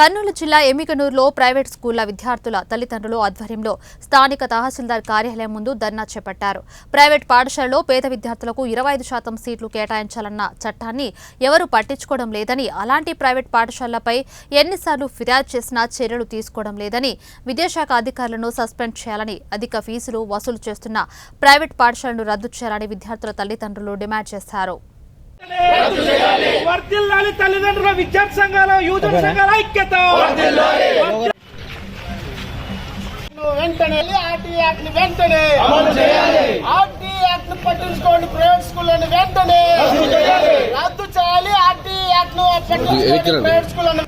కర్నూలు జిల్లా ఎమ్మికనూరులో ప్రైవేట్ స్కూళ్ళ విద్యార్థుల తల్లిదండ్రులు ఆధ్వర్యంలో స్థానిక తహసీల్దార్ కార్యాలయం ముందు ధర్నా చేపట్టారు. ప్రైవేట్ పాఠశాలలో పేద విద్యార్థులకు ఇరవై ఐదు శాతం సీట్లు కేటాయించాలన్న చట్టాన్ని ఎవరూ పట్టించుకోవడం లేదని అలాంటి ప్రైవేట్ పాఠశాలలపై ఎన్నిసార్లు ఫిర్యాదు చేసినా చర్యలు తీసుకోవడం లేదని విద్యాశాఖ అధికారులను సస్పెండ్ చేయాలని అధిక ఫీజులు వసూలు చేస్తున్న ప్రైవేట్ పాఠశాలను రద్దు చేయాలని విద్యార్థుల తల్లిదండ్రులు డిమాండ్ చేశారు. వర్ధిల్లాలి తల్లిదండ్రుల విద్యార్థి సంఘాల యువజన సంఘాల ఐక్యత. వెంటనే ఆర్టీ యాక్ట్ని వెంటనే. ఆర్టీ యాక్ట్ని పట్టించుకోండి ప్రైవేట్ స్కూళ్ళని వెంటనే. రద్దు చేయాలి. ఆర్టీ యాక్ట్ను పట్టించుకోండి ప్రైవేట్ స్కూళ్ళని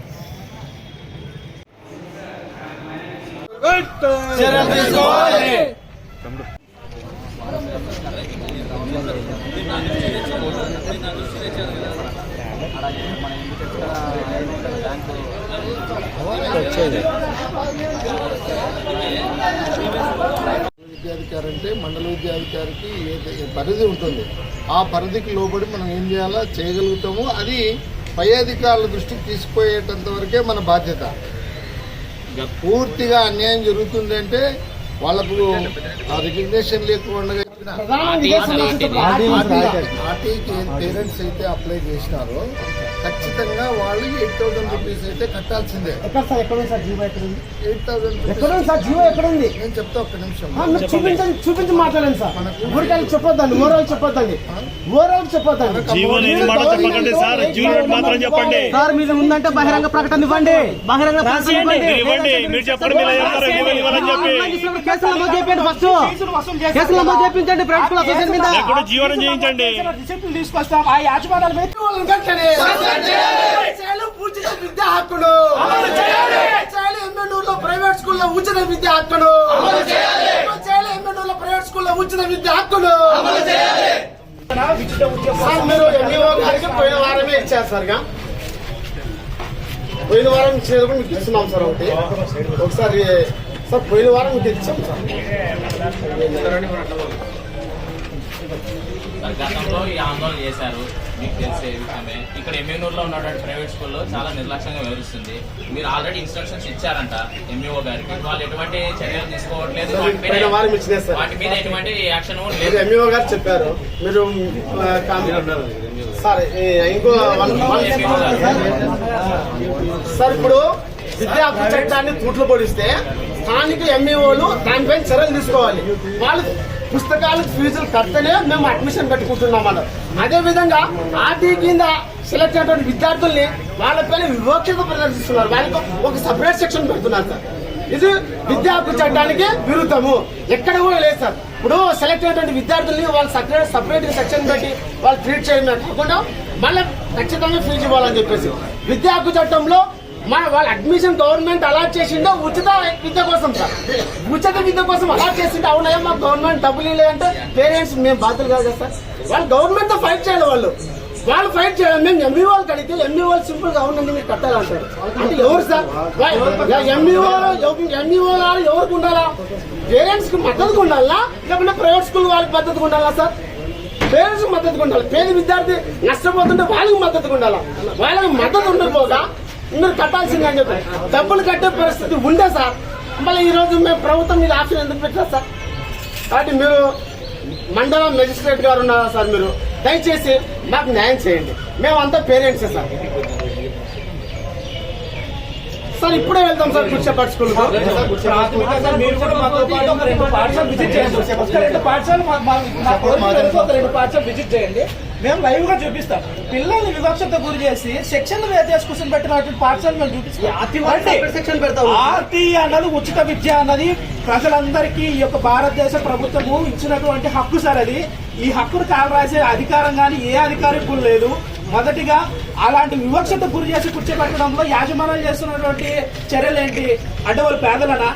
విద్యాధికారి అంటే మండల విద్యాధికారికి ఏ పరిధి ఉంటుంది. ఆ పరిధికి లోబడి మనం ఏం చేయాలో? చేయగలుగుతాము. అది పై అధికారుల దృష్టికి తీసుకుపోయేటంత వరకే మన బాధ్యత. పూర్తిగా అన్యాయం జరుగుతుంది అంటే వాళ్ళకు రికగ్నేషన్ లేకుండా ఆర్టీకి పేరెంట్స్ అయితే అప్లై చేసినారో ఖచ్చితంగా వాళ్ళు ఎయిట్ థౌసండ్ రూపీస్ అయితే కట్టాల్సిందే. ఎక్కడ సార్ ఎక్కడ ఉంది సార్ జీవో ఎక్కడ ఉంది? ఎయిట్ థౌసండ్ ఎక్కడ ఉంది సార్ జీవో ఎక్కడ ఉంది? నేను చెప్తా ఒక్క నిమిషం. మీరు చూపించండి చూపించి మాట్లాడండి సార్. ఊరికాయలు చెప్పొద్దండి ఓరాలు చెప్పొద్దండి. ఓరాలు చెప్పొద్దండి. చెప్పకండి సార్, జీవో రేటు మాత్రం చెప్పండి. సార్ మీద ఉందంటే బహిరంగ ప్రకటన ఇవ్వండి. బహిరంగ ప్రకటన ఇవ్వండి మీరు ఇవ్వండి. మీరు చెప్పండి మీరు మీరు కేసులు నమోదు చేయండి ఫస్ట్. కేసులు నమోదు చేయించండి ప్రైవేట్ స్కూల్ అసోసియేషన్ మీద. జీవనం చేయించండి. తీసుకొస్తాం. ఆ యాజమాన్యాల మీద చేయాలి ఉచిత విద్యా హక్కును చేయాలి. ఎమ్మెల్యూరులో ప్రైవేట్ స్కూల్లో ఉచిత విద్యా హక్కును చేయాలి. ఎమ్మెల్యూరులో ప్రైవేట్ స్కూల్లో ఉచిత విద్యా హక్కును సార్ మీరు ఎంఈఓ గారికి పోయిన వారమే ఇచ్చారు సార్. పోయిన వారం ఇచ్చినది కూడా మీకు ఇస్తున్నాం సార్ ఒకటి. ఒకసారి సార్ పోయిన వారం మీకు ఇచ్చాం సార్. గతంలో ఈ ఆందోళన చేశారు. మీకు తెలిసే విషయమే. ఇక్కడ ఎమ్మెనూరులో ఉన్నటువంటి ప్రైవేట్ స్కూల్లో చాలా నిర్లక్ష్యంగా వ్యవహరిస్తుంది. మీరు ఆల్రెడీ ఇన్స్ట్రక్షన్స్ ఇచ్చారంట ఎంఈఓ గారికి. వాళ్ళు ఎటువంటి చర్యలు తీసుకోవట్లేదు. వాటి మీద- ఎటువంటి యాక్షన్ ఎంఈఓ గారు చెప్పారు. మీరు సార్ ఇంకో సార్ ఇప్పుడు విద్యా చట్టాన్ని తూట్లు పొడిస్తే స్థానిక ఎంఈఓలు దానిపైన చర్యలు తీసుకోవాలి. వాళ్ళు పుస్తకాలకు ఫీజులు కడితేనే మేము అడ్మిషన్ పెట్టుకుంటున్నాం అన్నారు. అదే విధంగా ఆర్టీ కింద సెలెక్ట్ అయినటువంటి విద్యార్థుల్ని వాళ్ళ పైన వివక్షత ప్రదర్శిస్తున్నారు. వాళ్ళకి ఒక సపరేట్ సెక్షన్ పెడుతున్నారు సార్. ఇది విద్యా హక్కు చట్టానికి విరుద్ధము. ఎక్కడ కూడా లేదు సార్. ఇప్పుడు సెలెక్ట్ అయినటువంటి విద్యార్థుల్ని వాళ్ళు సపరేట్ సపరేట్ సెక్షన్ పెట్టి వాళ్ళు ట్రీట్ చేయడమే కాకుండా మళ్ళీ ఖచ్చితంగా ఫీజు ఇవ్వాలని చెప్పేసి విద్యా హక్కు చట్టంలో మన వాళ్ళ అడ్మిషన్ గవర్నమెంట్ అలాట్ చేసిందో ఉచిత విద్య కోసం సార్. ఉచిత విద్య కోసం అలాట్ చేసింటే అవునయ్యా మాకు గవర్నమెంట్ డబ్బులు ఇవ్వలేదంటే పేరెంట్స్ మేము బాధ్యులు కాదు సార్. వాళ్ళు గవర్నమెంట్తో ఫైట్ చేయాలి వాళ్ళు. వాళ్ళు ఫైట్ చేయాలి. మేము ఎంఈ వాళ్ళు కడితే ఎంఈ వాళ్ళు సింపుల్గా అవునండి మీరు కట్టాలంటారు. అంటే ఎవరు సార్? ఎంఈఓ ఎంఈఓ గారు ఎవరికి ఉండాలా? పేరెంట్స్కి మద్దతుగా ఉండాలా? లేకుంటే ప్రైవేట్ స్కూల్ వాళ్ళకి మద్దతుగా ఉండాలా సార్? పేరెంట్స్ మద్దతుగా ఉండాలి? పేద విద్యార్థి నష్టపోతుంటే వాళ్ళకి మద్దతుగా ఉండాలా? వాళ్ళకి మద్దతు ఉండకపోగా మీరు కట్టాల్సిందే అని చెప్పి. డబ్బులు కట్టే పరిస్థితి ఉండే సార్? మళ్ళీ ఈ రోజు మేము ప్రభుత్వం మీద ఆప్షన్ ఎందుకు పెట్టారు సార్? కాబట్టి మీరు మండలం మెజిస్ట్రేట్ గారు ఉన్నారా సార్ మీరు. దయచేసి మాకు న్యాయం చేయండి. మేమంతా పేరెంట్సే సార్. సార్ ఇప్పుడే వెళ్తాం సార్ కూర్చోపాటు స్కూల్ సార్ మీరు కూడా మాతో పాటు ఒక రెండు పాఠశాల విజిట్ చేయండి. ఒక రెండు ఒక రెండు పాఠశాల విజిట్ చేయండి. మేము లైవ్గా చూపిస్తాం. పిల్లల్ని వివక్షత గురి చేసి సెక్షన్ వేసేసి కూర్చొని పెట్టినటువంటి పాఠశాల మేము చూపిస్తాం. ఆర్టీ అన్నది ఉచిత విద్య అన్నది ప్రజలందరికీ ఈ యొక్క భారతదేశ ప్రభుత్వము ఇచ్చినటువంటి హక్కు సార్ అది. ఈ హక్కును కాలరాసే అధికారం కానీ ఏ అధికారికి కూడా లేదు. మొదటిగా అలాంటి వివక్షత గురి చేసి కూర్చోబెట్టడంలో యాజమాన్యాలు చేస్తున్నటువంటి చర్యలు ఏంటి అంటే వాళ్ళు పేదలనా?